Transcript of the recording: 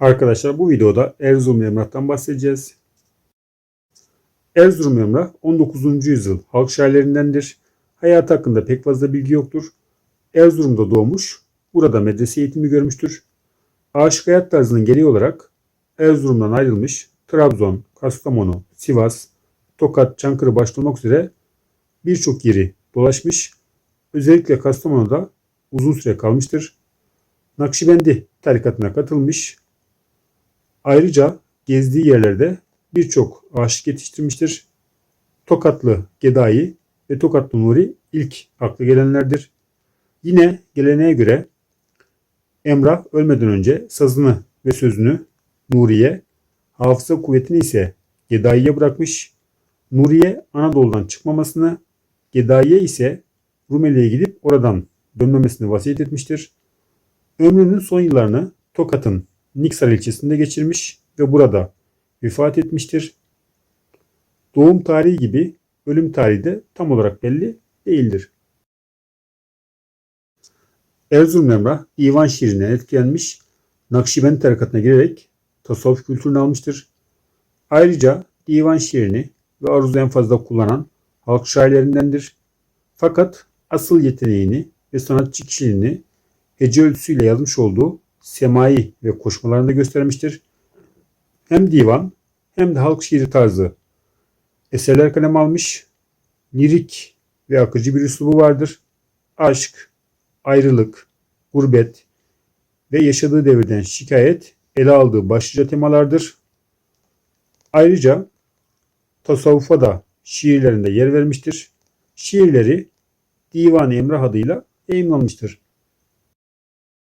Arkadaşlar bu videoda Erzurum Emrah'tan bahsedeceğiz. Erzurum Emrah 19. yüzyıl halk şairlerindendir. Hayatı hakkında pek fazla bilgi yoktur. Erzurum'da doğmuş, burada medrese eğitimi görmüştür. Aşık hayat tarzının gereği olarak Erzurum'dan ayrılmış, Trabzon, Kastamonu, Sivas, Tokat, Çankırı başta olmak üzere birçok yeri dolaşmış. Özellikle Kastamonu'da uzun süre kalmıştır. Nakşibendi tarikatına katılmış. Ayrıca gezdiği yerlerde birçok aşık yetiştirmiştir. Tokatlı Gedai ve Tokatlı Nuri ilk akla gelenlerdir. Yine geleneğe göre Emrah ölmeden önce sazını ve sözünü Nuriye, hafıza kuvvetini ise Gedai'ye bırakmış. Nuriye Anadolu'dan çıkmamasını, Gedai'ye ise Rumeli'ye gidip oradan dönmemesini vasiyet etmiştir. Ömrünün son yıllarını Tokat'ın Niksar ilçesinde geçirmiş ve burada vefat etmiştir. Doğum tarihi gibi ölüm tarihi de tam olarak belli değildir. Erzurum Emrah divan şiirinden etkilenmiş, Nakşibend tarikatına girerek tasavvuf kültürünü almıştır. Ayrıca divan şiirini ve aruzda en fazla kullanan halk şairlerindendir. Fakat asıl yeteneğini ve sanatçı kişiliğini hece ölçüsüyle yazmış olduğu semai ve koşmalarında göstermiştir. Hem divan hem de halk şiiri tarzı eserler kaleme almış. Lirik ve akıcı bir üslubu vardır. Aşk, ayrılık, gurbet ve yaşadığı devirden şikayet ele aldığı başlıca temalardır. Ayrıca tasavvufa da şiirlerinde yer vermiştir. Şiirleri Divan-ı Emrah adıyla yayımlanmıştır.